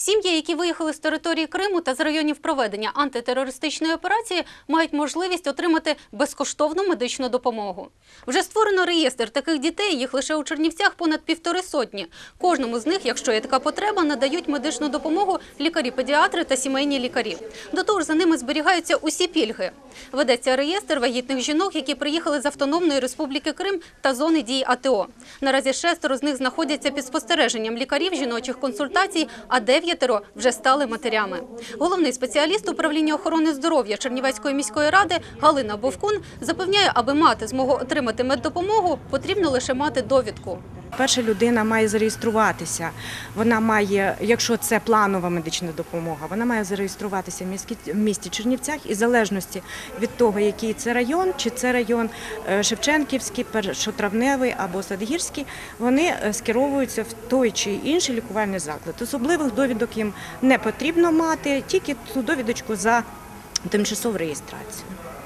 Сім'ї, які виїхали з території Криму та з районів проведення антитерористичної операції, мають можливість отримати безкоштовну медичну допомогу. Вже створено реєстр таких дітей. Їх лише у Чернівцях понад півтори сотні. Кожному з них, якщо є така потреба, надають медичну допомогу лікарі-педіатри та сімейні лікарі. До того ж, за ними зберігаються усі пільги. Ведеться реєстр вагітних жінок, які приїхали з Автономної Республіки Крим та зони дії АТО. Наразі шестеро з них знаходяться під спостереженням лікарів жіночих консультацій, а дев'ятеро вже стали матерями. Головний спеціаліст управління охорони здоров'я Чернівецької міської ради Галина Бовкун запевняє, аби мати змогу отримати меддопомогу, потрібно лише мати довідку. Перша людина має зареєструватися. Вона має, якщо це планова медична допомога, вона має зареєструватися в місті, Чернівцях і в залежності від того, який це район, чи це район е, Шевченківський, Першотравневий або Садгірський, вони е, скеровуються в той чи інший лікувальний заклад. Особливих довідок їм не потрібно мати, тільки ту довідочку за тимчасову реєстрацію.